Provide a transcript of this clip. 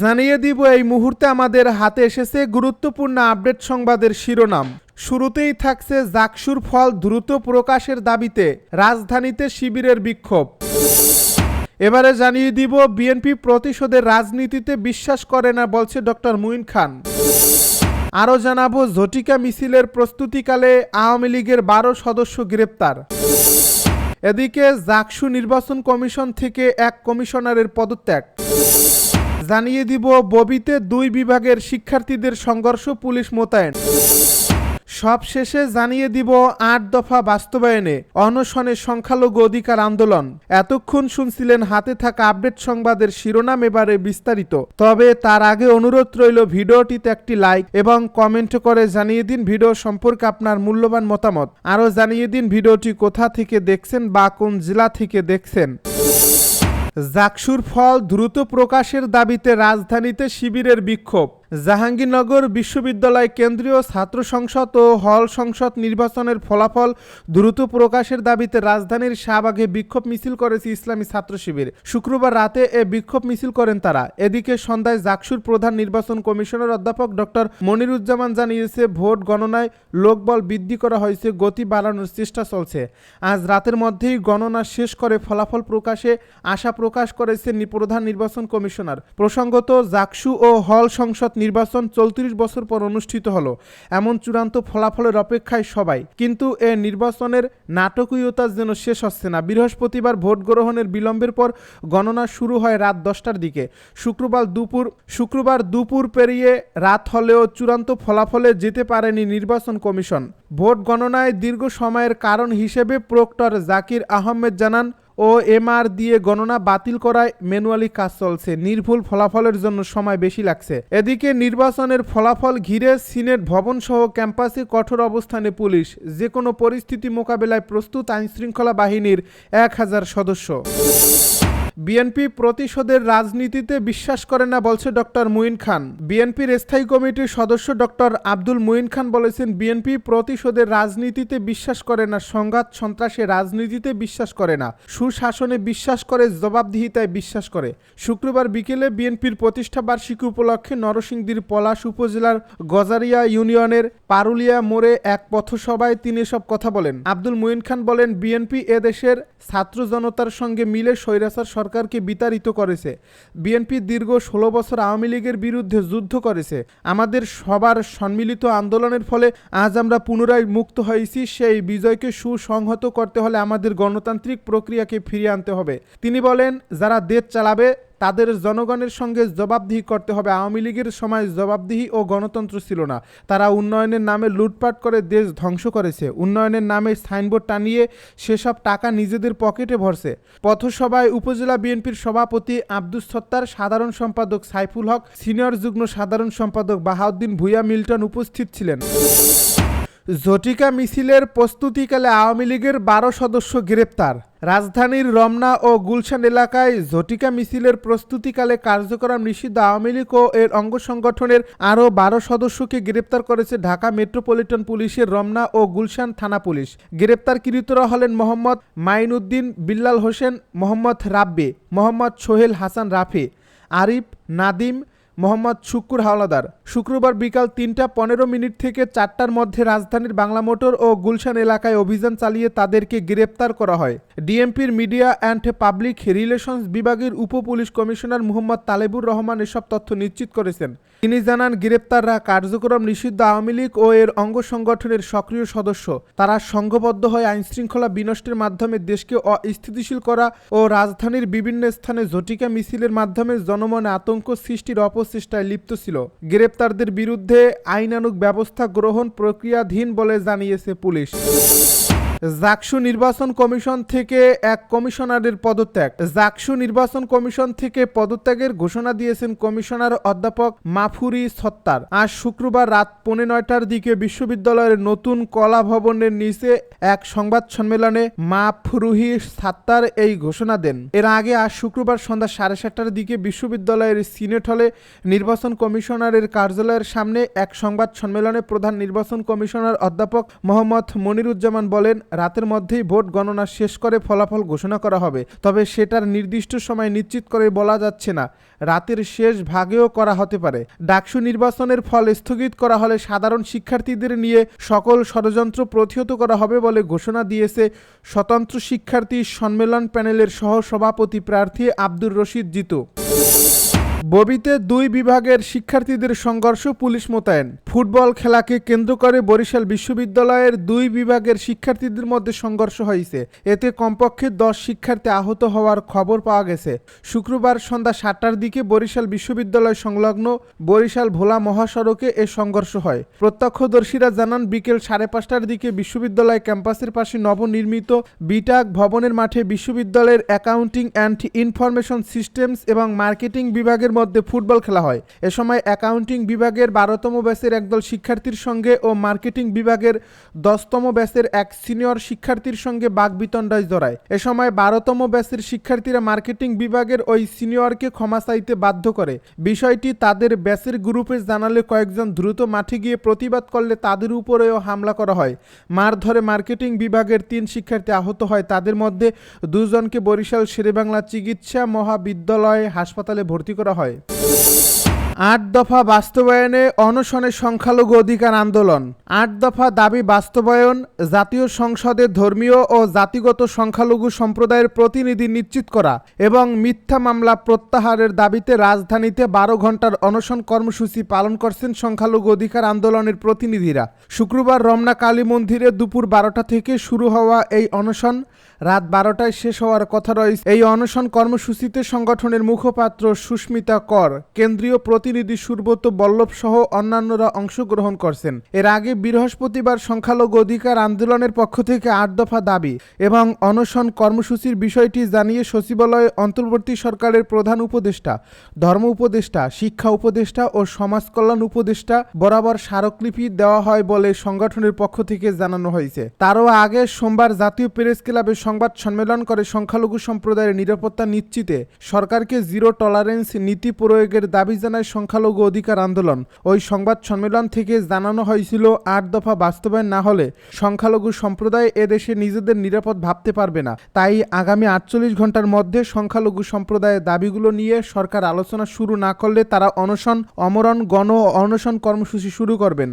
জানিয়ে দিব, এই মুহূর্তে আমাদের হাতে এসেছে গুরুত্বপূর্ণ আপডেট সংবাদের শিরোনাম। শুরুতেই থাকছে জাকসুর ফল দ্রুত প্রকাশের দাবিতে রাজধানীতে শিবিরের বিক্ষোভ। এবারে জানিয়ে দিব, বিএনপি প্রতিশোধের রাজনীতিতে বিশ্বাস করে না বলছে ডক্টর মুইন খান। আরও জানাব, ঝটিকা মিছিলের প্রস্তুতিকালে আওয়ামী লীগের বারো সদস্য গ্রেপ্তার। এদিকে জাকসু নির্বাচন কমিশন থেকে এক কমিশনারের পদত্যাগ। জানিয়ে দিব ববিতে দুই বিভাগের শিক্ষার্থীদের সংঘর্ষ পুলিশ মোতায়েন। সব শেষে জানিয়ে দিব আট দফা বাস্তবায়নে অনশনে সংখ্যালঘু অধিকার আন্দোলন। এতক্ষণ শুনছিলেন হাতে থাকা আপডেট সংবাদের শিরোনাম এবারে বিস্তারিত। তবে তার আগে অনুরোধ রইল ভিডিওটিতে একটি লাইক এবং কমেন্ট করে জানিয়ে দিন ভিডিও সম্পর্কে আপনার মূল্যবান মতামত। আরও জানিয়ে দিন ভিডিওটি কোথা থেকে দেখছেন বা কোন জেলা থেকে দেখছেন। জাকসুর ফল দ্রুত প্রকাশের দাবিতে রাজধানীতে শিবিরের বিক্ষোভ। জাহাঙ্গীরনগর বিশ্ববিদ্যালয় কেন্দ্রীয় ছাত্র সংসদ ও হল সংসদ নির্বাচনের ফলাফল দ্রুত প্রকাশের দাবিতে রাজধানীর শাহবাগে বিক্ষোভ মিছিল করেছে ইসলামী ছাত্র শিবির। শুক্রবার রাতে এ বিক্ষোভ মিছিল করেন তারা। এদিকে সন্ধ্যায় জাকসুর প্রধান নির্বাচন কমিশনার অধ্যাপক ডক্টর মনিরুজ্জামান জানিয়েছে, ভোট গণনায় লোকবল বৃদ্ধি করা হয়েছে, গতি বাড়ানোর চেষ্টা চলছে। আজ রাতের মধ্যেই গণনা শেষ করে ফলাফল প্রকাশে আশা প্রকাশ করেছেন নি- প্রধান নির্বাচন কমিশনার। প্রসঙ্গত, জাকসু ও হল সংসদ নির্বাচন চৌত্রিশ বছর পর অনুষ্ঠিত হলো। এমন চূড়ান্ত ফলাফলের অপেক্ষায় সবাই। কিন্তু এ নির্বাচনের নাটকীয়তা যেন শেষ হচ্ছে না। বৃহস্পতিবার ভোট গ্রহণের বিলম্বের পর গণনা শুরু হয় রাত দশটার দিকে। শুক্রবার দুপুর শুক্রবার দুপুর পেরিয়ে রাত হলেও চূড়ান্ত ফলাফলে যেতে পারেনি নির্বাচন কমিশন। ভোট গণনায় দীর্ঘ সময়ের কারণ হিসেবে প্রক্টর জাকির আহমেদ জানান ও এমআর দিয়ে গণনা বাতিল করায় ম্যানুয়ালি কাজ চলছে। নির্ভুল ফলাফলের জন্য সময় বেশি লাগছে। এদিকে নির্বাচনের ফলাফল ঘিরে সিনেট ভবন সহ ক্যাম্পাসে কঠোর অবস্থানে পুলিশ। যে কোনো পরিস্থিতি মোকাবেলায় প্রস্তুত আইনশৃঙ্খলা বাহিনীর এক হাজার সদস্য। বিএনপি প্রতিশোধের রাজনীতিতে বিশ্বাস করে না বলছে ডক্টর মুইন খান। বিএনপির স্থায়ী কমিটির সদস্য ডক্টর আব্দুল মুইন খান বলেছেন, বিএনপি প্রতিশোধের রাজনীতিতে বিশ্বাস করে না, সংঘাত, সন্ত্রাসে রাজনীতিতে বিশ্বাস করে না, সুশাসনে বিশ্বাস করে, জবাবদিহিতায় বিশ্বাস করে। শুক্রবার বিকেলে বিএনপির প্রতিষ্ঠা বার্ষিকী উপলক্ষে নরসিংদীর পলাশ উপজেলার গজারিয়া ইউনিয়নের পারুলিয়া মোড়ে এক পথসভায় তিনি এসব কথা বলেন। আব্দুল মুইন খান বলেন, বিএনপি এদেশের ছাত্র জনতার সঙ্গে মিলে স্বৈরাচার সরকারকে বিতাড়িত করেছে। বিএনপি দীর্ঘ ষোলো বছর আওয়ামী লীগের বিরুদ্ধে যুদ্ধ করেছে। আমাদের সবার সম্মিলিত আন্দোলনের ফলে আজ আমরা পুনরায় মুক্ত হয়েছি। সেই বিজয়কে সুসংহত করতে হলে আমাদের গণতান্ত্রিক প্রক্রিয়াকে ফিরিয়ে আনতে হবে। তিনি বলেন, যারা দেশ চালাবে তাদের জনগণের সঙ্গে জবাবদিহি করতে হবে। আওয়ামী লীগের সময় জবাবদিহি ও গণতন্ত্র ছিল না। তারা উন্নয়নের নামে লুটপাট করে দেশ ধ্বংস করেছে। উন্নয়নের নামে সাইনবোর্ড টানিয়ে সেসব টাকা নিজেদের পকেটে ভরছে। পথসভায় উপজেলা বিএনপির সভাপতি আব্দুস সত্তার সাধারণ সম্পাদক সাইফুল হক, সিনিয়র যুগ্ম সাধারণ সম্পাদক বাহাউদ্দিন ভুইয়া মিল্টন উপস্থিত ছিলেন। ঝটিকা মিছিলের প্রস্তুতিকালে আওয়ামী লীগের বারো সদস্য গ্রেপ্তার। রাজধানীর রমনা ও গুলশান এলাকায় ঝটিকা মিছিলের প্রস্তুতিকালে কার্যক্রম নিষিদ্ধ আওয়ামী লীগ ও এর অঙ্গ সংগঠনের আরও বারো সদস্যকে গ্রেপ্তার করেছে ঢাকা মেট্রোপলিটন পুলিশের রমনা ও গুলশান থানা পুলিশ। গ্রেপ্তারকৃতরা হলেন মোহাম্মদ মাইনুদ্দিন বিল্লাল হোসেন, মোহাম্মদ রাব্বে, মোহাম্মদ সোহেল হাসান রাফে, আরিফ, নাদিম মোহাম্মদ শুক্কুর হাওলাদার। শুক্রবার বিকাল তিনটা পনেরো মিনিট থেকে চারটার মধ্যে রাজধানীর বাংলা মোটর ও গুলশান এলাকায় অভিযান চালিয়ে তাদেরকে গ্রেপ্তার করা হয়। ডিএমপির মিডিয়া অ্যান্ড পাবলিক রিলেশনস বিভাগের উপ পুলিশ কমিশনার মোহাম্মদ তালেবুর রহমান এসব তথ্য নিশ্চিত করেছেন। তিনি জানান, গ্রেপ্তাররা কার্যক্রম নিষিদ্ধ আওয়ামী লীগ ও এর অঙ্গ সংগঠনের সক্রিয় সদস্য। তারা সংঘবদ্ধ হয়ে আইনশৃঙ্খলা বিনষ্টের মাধ্যমে দেশকে অস্থিতিশীল করা ও রাজধানীর বিভিন্ন স্থানে ঝটিকা মিছিলের মাধ্যমে জনমনে আতঙ্ক সৃষ্টির অপচেষ্টায় লিপ্ত ছিল। গ্রেপ্তারদের বিরুদ্ধে আইনানুগ ব্যবস্থা গ্রহণ প্রক্রিয়াধীন বলে জানিয়েছে পুলিশ। জাকসু নির্বাচন কমিশন থেকে এক কমিশনারের পদত্যাগ। জাকসু নির্বাচন কমিশন থেকে পদত্যাগের ঘোষণা দিয়েছেন কমিশনার অধ্যাপক মাফুরি সত্তার। আজ শুক্রবার রাত পৌনে নয়টার দিকে বিশ্ববিদ্যালয়ের নতুন কলা ভবনের নিচে এক সংবাদ সম্মেলনে মাফরুহি সাত্তার এই ঘোষণা দেন। এর আগে আজ শুক্রবার সন্ধ্যা সাড়ে সাতটার দিকে বিশ্ববিদ্যালয়ের সিনেট হলে নির্বাচন কমিশনারের কার্যালয়ের সামনে এক সংবাদ সম্মেলনে প্রধান নির্বাচন কমিশনার অধ্যাপক মোহাম্মদ মনিরুজ্জামান বলেন রাতের মধ্যেই ভোট গণনা শেষ করে ফলাফল ঘোষণা করা হবে, তবে সেটার নির্দিষ্ট সময় নিশ্চিত করে বলা যাচ্ছে না। রাতের শেষ ভাগেও করা হতে পারে। ডাকসু নির্বাচনের ফল স্থগিত করা হলে সাধারণ শিক্ষার্থীদের নিয়ে সকল ষড়যন্ত্র প্রতিহত করা হবে বলে ঘোষণা দিয়েছে স্বতন্ত্র শিক্ষার্থী সম্মেলন প্যানেলের সহ সভাপতি প্রার্থী আব্দুর রশিদ জিতু। ববিতে দুই বিভাগের শিক্ষার্থীদের সংঘর্ষ পুলিশ মোতায়েন। ফুটবল খেলাকে কেন্দ্র করে বরিশাল বিশ্ববিদ্যালয়ের দুই বিভাগের শিক্ষার্থীদের মধ্যে সংঘর্ষ হয়েছে। এতে কমপক্ষে দশ শিক্ষার্থী আহত হওয়ার খবর পাওয়া গেছে। শুক্রবার সন্ধ্যা সাতটার দিকে বরিশাল বিশ্ববিদ্যালয় সংলগ্ন বরিশাল ভোলা মহাসড়কে এ সংঘর্ষ হয়। প্রত্যক্ষদর্শীরা জানান, বিকেল সাড়ে পাঁচটার দিকে বিশ্ববিদ্যালয় ক্যাম্পাসের পাশে নবনির্মিত বিটাক ভবনের মাঠে বিশ্ববিদ্যালয়ের অ্যাকাউন্টিং অ্যান্ড ইনফরমেশন সিস্টেমস এবং মার্কেটিং বিভাগের মধ্যে ফুটবল খেলা হয়। এ সময় অ্যাকাউন্টিং বিভাগের বারোতম ব্যাচের একদল শিক্ষার্থীর সঙ্গে ও মার্কেটিং বিভাগের দশতম ব্যাচের এক সিনিয়র শিক্ষার্থীর সঙ্গে বাগবিতণ্ডায় জড়ায়। এ সময় বারোতম ব্যাচের শিক্ষার্থীরা মার্কেটিং বিভাগের ওই সিনিয়রকে ক্ষমা চাইতে বাধ্য করে। বিষয়টি তাদের ব্যাচের গ্রুপে জানালে কয়েকজন দ্রুত মাঠে গিয়ে প্রতিবাদ করলে তাদের উপরেও হামলা করা হয়। মারধরে মার্কেটিং বিভাগের তিন শিক্ষার্থী আহত হয়। তাদের মধ্যে দুজনকে বরিশাল শেরেবাংলা চিকিৎসা মহাবিদ্যালয় হাসপাতালে ভর্তি করা হয়। Bye. আট দফা বাস্তবায়নে অনশনে সংখ্যালঘু অধিকার আন্দোলন। আট দফা দাবি বাস্তবায়ন, জাতীয় সংসদে ধর্মীয় ও জাতিগত সংখ্যালঘু সম্প্রদায়ের প্রতিনিধি নিশ্চিত করা এবং মিথ্যা মামলা প্রত্যাহারের দাবিতে রাজধানীতে বারো ঘণ্টার অনশন কর্মসূচি পালন করছেন সংখ্যালঘু অধিকার আন্দোলনের প্রতিনিধিরা। শুক্রবার রমনা কালী মন্দিরে দুপুর বারোটা থেকে শুরু হওয়া এই অনশন, রাত বারোটায় শেষ হওয়ার কথা রয়েছে। এই অনশন কর্মসূচিতে সংগঠনের মুখপাত্র সুস্মিতা কর, কেন্দ্রীয় প্রতিনিধি সুব্রত বল্লভ সহ অন্যান্যরা অংশগ্রহণ করছেন। এর আগে বৃহস্পতিবার সংখ্যালঘু অধিকার আন্দোলনের পক্ষ থেকে আট দফা দাবি এবং অনশন কর্মসূচির বিষয়টি জানিয়ে সচিবালয়ে অন্তর্বর্তী সরকারের প্রধান উপদেষ্টা, ধর্ম উপদেষ্টা, শিক্ষা উপদেষ্টা ও সমাজ কল্যাণ উপদেষ্টা বরাবর স্মারকলিপি দেওয়া হয় বলে সংগঠনের পক্ষ থেকে জানানো হয়েছে। তারও আগে সোমবার জাতীয় প্রেস ক্লাবে সংবাদ সম্মেলন করে সংখ্যালঘু সম্প্রদায়ের নিরাপত্তা নিশ্চিতে সরকারকে জিরো টলারেন্স নীতি প্রয়োগের দাবি জানায় সংখ্যালঘু অধিকার আন্দোলন। ওই সংবাদ সম্মেলন থেকে জানানো হয়েছিল, আট দফা বাস্তবায়ন না হলে সংখ্যালঘু সম্প্রদায় এদেশে নিজেদের নিরাপদ ভাবতে পারবে না। তাই আগামী আটচল্লিশ ঘণ্টার মধ্যে সংখ্যালঘু সম্প্রদায়ের দাবিগুলো নিয়ে সরকার আলোচনা শুরু না করলে তারা অনশন, অমরণ, গণ অনশন কর্মসূচি শুরু করবেন।